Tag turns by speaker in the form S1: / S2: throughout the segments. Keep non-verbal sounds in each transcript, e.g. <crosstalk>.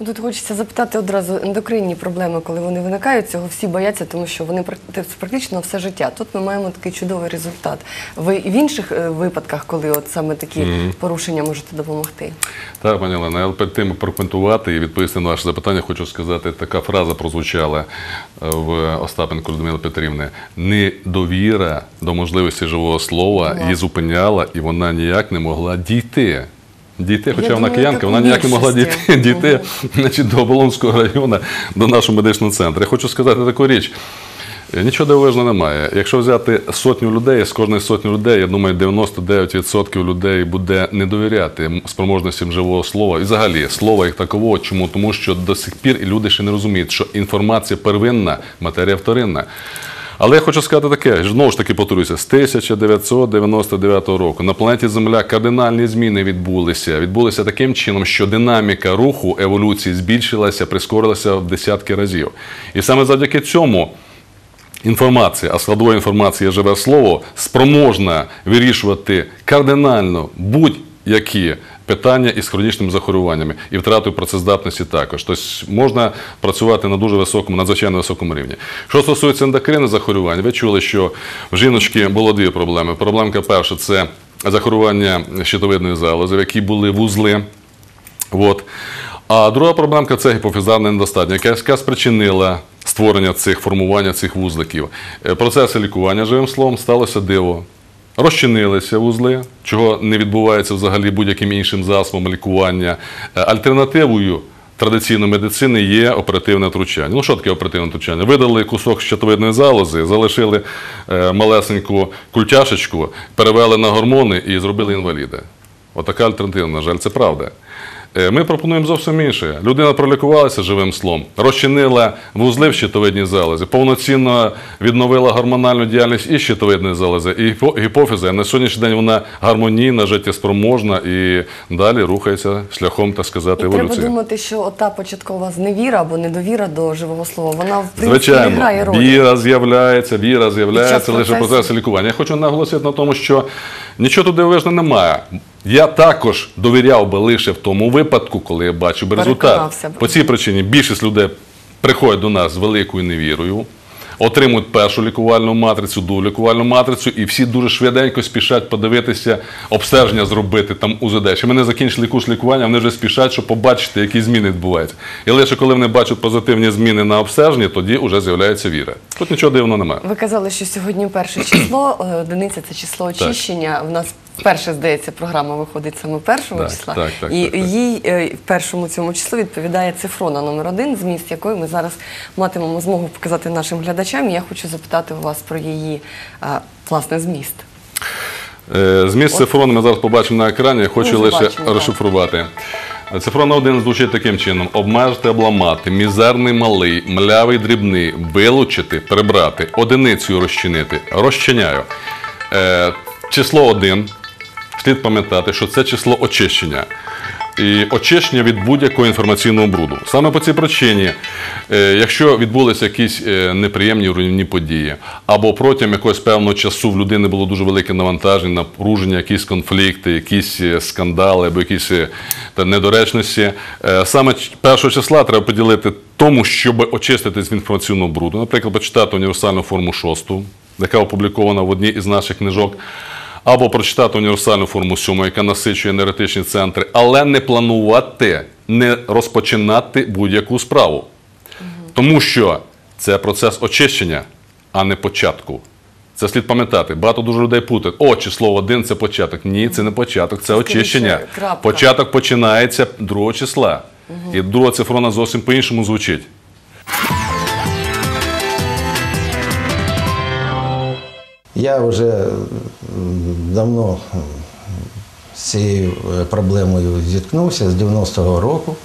S1: Ну, Тут хочеться запитати одразу ендокринні проблеми, коли вони виникають, цього всі бояться, тому що вони практи- практично все життя. Тут ми маємо такий чудовий результат. Ви і в інших е, випадках, коли от саме такі порушення можете допомогти?
S2: Так, пані Олена, але перед тим прокоментувати і відповісти на ваше запитання, хочу сказати, така фраза прозвучала е, в Остапенко Людмили Петрівни. Недовіра до можливості живого слова її зупиняла, і вона ніяк не могла дійти. Дійти, хоча
S1: Я
S2: вона
S1: думаю,
S2: киянка, вона ніяк не могла дійти, <laughs> дійти значить, до Оболонського району, до нашого медичного центру. Я хочу сказати таку річ. Е, Нічого дивовижного немає. Якщо взяти сотню людей, з кожної сотні людей, я думаю, 99% людей буде не довіряти спроможностям живого слова. І взагалі слова як такового. Чому? Тому що до сих пір люди ще не розуміють, що інформація первинна, матерія вторинна. Але я хочу сказати таке, знову ж таки повторюся, з 1999 року на планеті Земля кардинальні зміни відбулися. Відбулися таким чином, що динаміка руху еволюції збільшилася, прискорилася в десятки разів. І саме завдяки цьому інформація, а складова інформація живе слово, спроможна вирішувати кардинально будь-які питання із хронічними захворюваннями і втратою працездатності також. Тобто можна працювати на дуже високому, надзвичайно високому рівні. Що стосується ендокринних захворювань, ви чули, що в жіночки було дві проблеми. Проблемка перша це захворювання щитовидної залози, в якій були вузли. От. А друга проблемка це гіпофізарна недостатня, яка, спричинила створення цих формування цих вузликів. Е, Процеси лікування живим словом сталося диво. Розчинилися вузли, чого не відбувається взагалі будь-яким іншим засобом лікування. Е, Альтернативою традиційної медицини є оперативне втручання. Ну що таке оперативне втручання? Видали кусок щитовидної залози, залишили е, малесеньку культяшечку, перевели на гормони і зробили інваліда. Отака альтернатива, на жаль, це правда. Е, Ми пропонуємо зовсім інше. Людина пролікувалася живим слом, розчинила вузли в щитовидній залозі, повноцінно відновила гормональну діяльність і щитовидної залози, і гіпо- гіпофіза. На сьогоднішній день вона гармонійна, життєспроможна і далі рухається шляхом, так сказати,
S1: І треба думати, що ота початкова зневіра або недовіра до живого слова, вона в принципі не грає ролі.
S2: віра з'являється, віра з'являється лише процесі лікування. Я хочу наголосити на тому, що нічого тут дивовижного немає. Я також довіряв би лише в тому випадку, коли я бачив би результат. По цій причині більшість людей приходять до нас з великою невірою. Отримують першу лікувальну матрицю, другу лікувальну матрицю, і всі дуже швиденько спішать подивитися, обстеження зробити там УЗД. Ще ми не закінчили курс лікування, вони вже спішать, щоб побачити, які зміни відбуваються. І лише коли вони бачать позитивні зміни на обстеженні, тоді вже з'являється віра. Тут нічого дивного немає.
S1: Ви казали, що сьогодні перше число, е, одиниця це число очищення. В нас перше, здається, програма виходить саме першого
S2: Так,
S1: числа.
S2: так, так,
S1: і
S2: так, так.
S1: їй е, в першому цьому числу відповідає цифрона номер один, зміст якої ми зараз матимемо змогу показати нашим глядачам. І я хочу запитати у вас про її е, власне зміст.
S2: Е, Зміст цифрону ми зараз побачимо на екрані. Я хочу лише
S1: бачимо,
S2: розшифрувати. Цифрона 1 звучить таким чином: обмежити, обламати, мізерний малий, млявий дрібний, вилучити, прибрати, одиницю розчинити. Розчиняю. Е, число 1. Слід пам'ятати, що це число очищення. І очищення від будь-якого інформаційного бруду. Саме по цій причині, е, якщо відбулися якісь е, неприємні руйнівні події, або протягом якогось певного часу в людини було дуже велике навантаження, напруження, якісь конфлікти, якісь е, скандали або якісь недоречності, саме першого числа треба поділити тому, щоб очиститись від інформаційного бруду. Наприклад, почитати універсальну форму шосту, яка опублікована в одній із наших книжок або прочитати універсальну форму 7, яка насичує енергетичні центри, але не планувати, не розпочинати будь-яку справу. Тому що це процес очищення, а не початку. Це слід пам'ятати. Багато дуже людей путають. О, число один це початок. Ні, це не початок, це очищення.
S1: крапка.
S2: Початок починається 2 числа. І друга цифрона зовсім по-іншому звучить.
S3: Я вже давно з цією е, проблемою зіткнувся з 90-го року.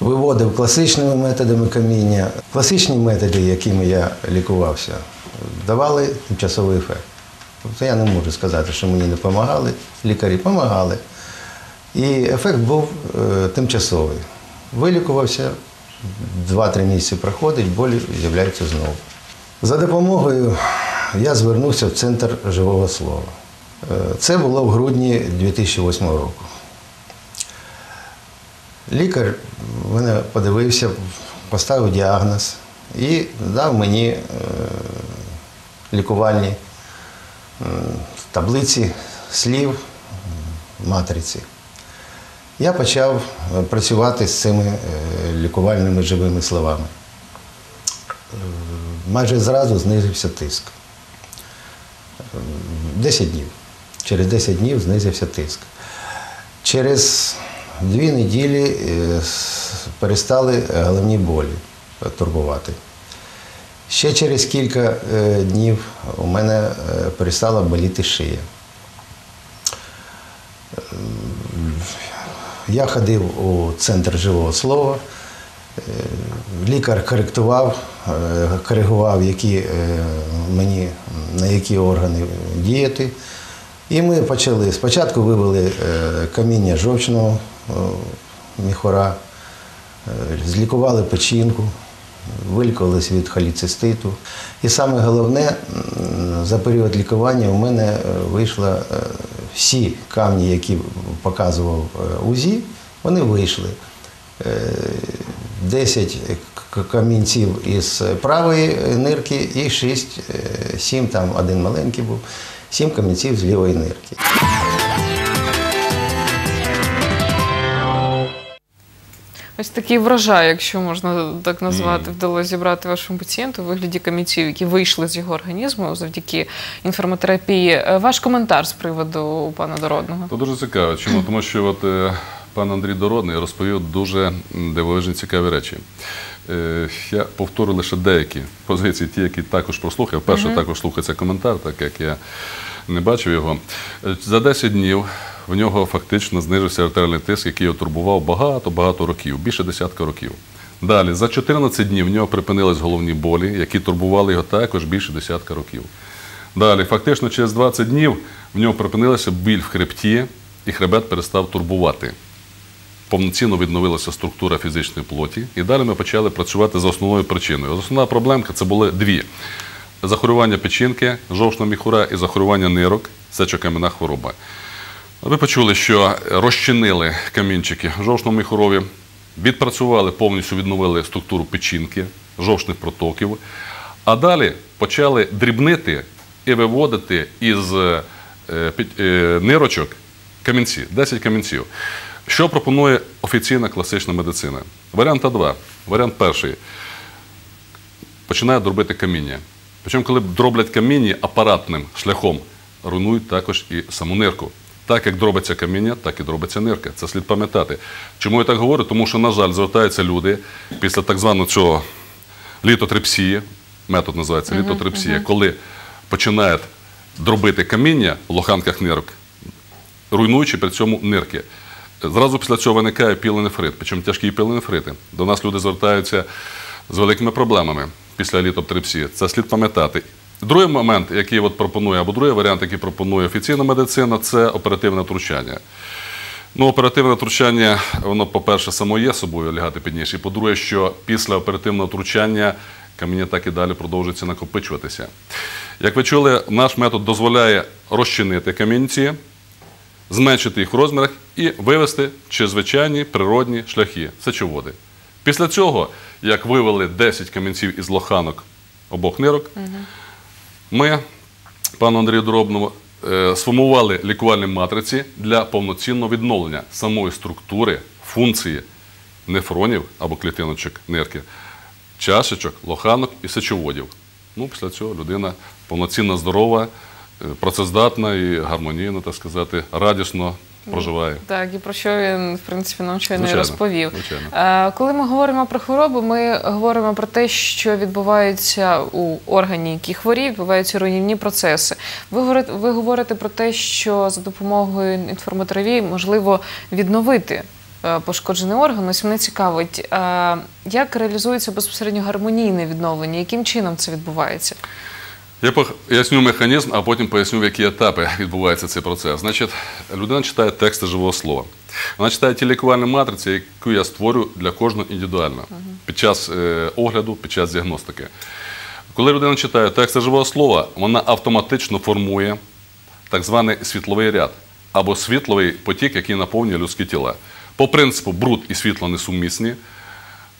S3: Виводив класичними методами каміння. Класичні методи, якими я лікувався, давали тимчасовий ефект. Тобто я не можу сказати, що мені не допомагали. Лікарі допомагали. І ефект був е, тимчасовий. Вилікувався, 2-3 місяці проходить, болі з'являються знову. За допомогою я звернувся в центр живого слова. Е, Це було в грудні 2008 року. Лікар мене подивився, поставив діагноз і дав мені е, лікувальні таблиці слів матриці. Я почав працювати з цими е, лікувальними живими словами. Майже зразу знизився тиск. Е, 10 днів. Через 10 днів знизився тиск. Через дві неділі е, перестали головні болі турбувати. Ще через кілька е, днів у мене е, перестала боліти шия. Е, Я ходив у центр живого слова. Е, Лікар коректував, е, коригував, які, е, мені, на які органи діяти. І ми почали. Спочатку вивели каміння жовчного міхора, злікували печінку, вилікувалися від холіциститу. І саме головне, за період лікування у мене вийшло е, всі камні, які показував УЗІ, вони вийшли. Е, 10 камінців із правої нирки і 6, 7, там один маленький був, 7 камінців з лівої нирки.
S4: Ось такий врожай, якщо можна так назвати, вдалося зібрати вашому пацієнту у вигляді камінців, які вийшли з його організму завдяки інформотерапії. Е, Ваш коментар з приводу пана Дородного.
S2: То дуже цікаво. Чому? <clears throat> Тому що от, е, пан Андрій Дородний розповів дуже дивовижні цікаві речі. Е, я повторю лише деякі позиції, ті, які також прослухав. Перше, також слухається коментар, так як я не бачив його. Е, За 10 днів в нього фактично знижився артеріальний тиск, який його турбував багато-багато років, більше десятка років. Далі, за 14 днів в нього припинились головні болі, які турбували його також більше десятка років. Далі, фактично, через 20 днів в нього припинилася біль в хребті, і хребет перестав турбувати. Повноцінно відновилася структура фізичної плоті, і далі ми почали працювати за основною причиною. Основна проблемка це були дві: захворювання печінки, жовчного міхура і захворювання нирок, сечокам'яна хвороба. Ви почули, що розчинили камінчики жовчного міхурові, відпрацювали, повністю відновили структуру печінки, жовчних протоків, а далі почали дрібнити і виводити із е, е, нирочок камінці, 10 камінців. Що пропонує офіційна класична медицина? Варіант А2. Варіант перший починає дробити каміння. Причому, коли дроблять каміння апаратним шляхом, руйнують також і саму нирку. Так як дробиться каміння, так і дробиться нирка. Це слід пам'ятати. Чому я так говорю? Тому що, на жаль, звертаються люди після так званого цього літотрепсії, метод називається літотрепсія, коли починають дробити каміння в лоханках нирок, руйнуючи при цьому нирки. Зразу після цього виникає піленефрит, причому тяжкі піленефрити. До нас люди звертаються з великими проблемами після літоптрепсії. Це слід пам'ятати. Другий момент, який от пропонує, або другий варіант, який пропонує офіційна медицина, це оперативне втручання. Ну, оперативне втручання, воно, по-перше, само є собою лягати підніше. І по-друге, що після оперативного втручання каміння так і далі продовжується накопичуватися. Як ви чули, наш метод дозволяє розчинити камінці, зменшити їх в розмірах і вивести через звичайні природні шляхи сечоводи. Після цього, як вивели 10 камінців із лоханок обох нирок, ми пану Андрію Дробному е, сформували лікувальні матриці для повноцінного відновлення самої структури, функції нефронів або клітиночок нирки, чашечок, лоханок і сечоводів. Ну, після цього людина повноцінно здорова, працездатна і гармонійно, так сказати, радісно проживає.
S4: Так, і про що він, в принципі, нам щойно і
S2: Звичайно,
S4: розповів.
S2: звичайно.
S4: Е, Коли ми говоримо про хворобу, ми говоримо про те, що відбувається у органі, який хворів, відбуваються руйнівні процеси. Ви говорите, ви говорите про те, що за допомогою інформатерапії можливо відновити е, пошкоджений орган. Ось мене цікавить, е, як реалізується безпосередньо гармонійне відновлення, яким чином це відбувається?
S2: Я поясню механізм, а потім поясню, в які етапи відбувається цей процес. Значить, людина читає тексти живого слова. Вона читає ті лікувальні матриці, яку я створю для кожного індивідуально під час е, огляду, під час діагностики. Коли людина читає тексти живого слова, вона автоматично формує так званий світловий ряд або світловий потік, який наповнює людські тіла. По принципу бруд і світло несумісні.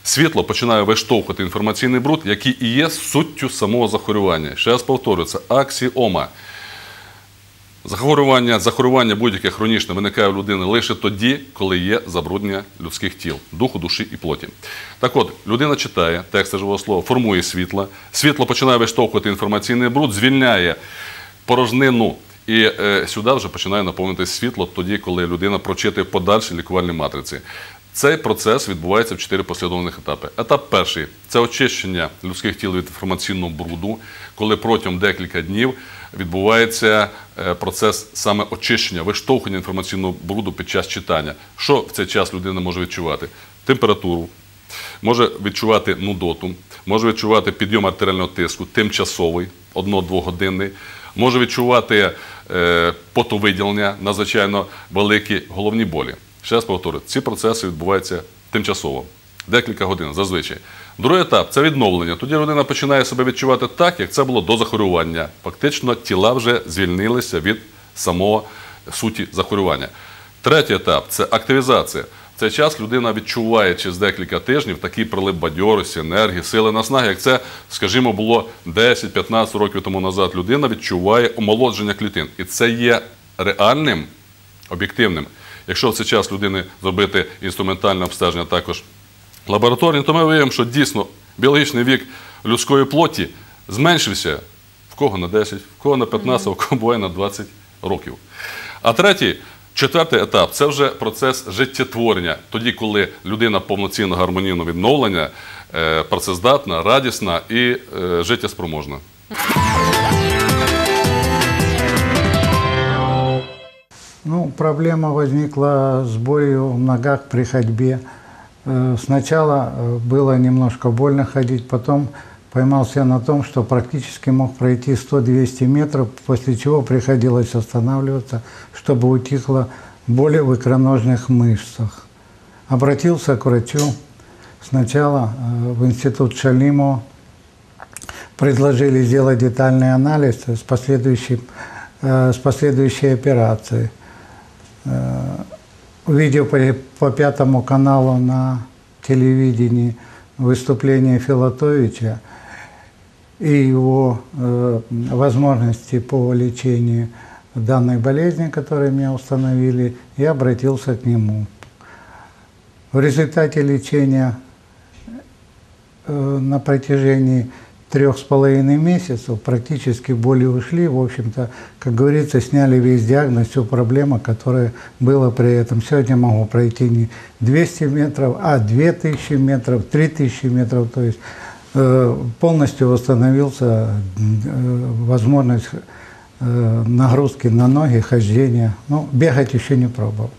S2: Світло починає виштовхувати інформаційний бруд, який і є суттю самого захворювання. Ще раз повторюю, це аксіома. Захворювання, захворювання будь-яке хронічне виникає у людини лише тоді, коли є забруднення людських тіл, духу, душі і плоті. Так от, людина читає тексти живого слова, формує світло, світло починає виштовхувати інформаційний бруд, звільняє порожнину. І е, сюди вже починає наповнитися світло тоді, коли людина прочитує подальші лікувальні матриці. Цей процес відбувається в чотири послідовних етапи. Етап перший це очищення людських тіл від інформаційного бруду, коли протягом декілька днів відбувається е, процес саме очищення, виштовхування інформаційного бруду під час читання. Що в цей час людина може відчувати? Температуру, може відчувати нудоту, може відчувати підйом артеріального тиску, тимчасовий, 1-2-годинний, може відчувати е, потовиділення, надзвичайно великі головні болі. Ще раз повторю, ці процеси відбуваються тимчасово, декілька годин зазвичай. Другий етап це відновлення. Тоді людина починає себе відчувати так, як це було до захворювання. Фактично, тіла вже звільнилися від самого суті захворювання. Третій етап це активізація. В цей час людина відчуває через декілька тижнів такий прилив бадьорості, енергії, сили наснаги, як це, скажімо, було 10-15 років тому назад. Людина відчуває омолодження клітин. І це є реальним, об'єктивним. Якщо в цей час людини зробити інструментальне обстеження також лабораторні, то ми виявимо, що дійсно біологічний вік людської плоті зменшився в кого на 10, в кого на 15, в кого буває на 20 років. А третій, четвертий етап це вже процес життєтворення. Тоді, коли людина повноцінно гармонійно відновлення, е, працездатна, радісна і е, життєспроможна.
S5: Ну, проблема возникла с болью в ногах при ходьбе. Э, Сначала э, было немножко больно ходить, потом поймался на том, что практически мог пройти 100-200 метров, после чего приходилось останавливаться, чтобы утихла боль в икроножных мышцах. Обратился к врачу сначала э, в институт Шалимова, предложили сделать детальный анализ с последующей, с последующей операцией. Увидев по, по пятому каналу на телевидении выступление Филатовича и его э, возможности по лечению данной болезни, которую мне установили, я обратился к нему. В результате лечения э, на протяжении трех с половиной месяцев практически боли ушли. В общем-то, как говорится, сняли весь диагноз, всю проблему, которая была при этом. Сегодня могу пройти не 200 метров, а 2000 метров, 3000 метров. То есть э, полностью восстановился э, возможность э, нагрузки на ноги, хождения. Ну, бегать еще не пробовал.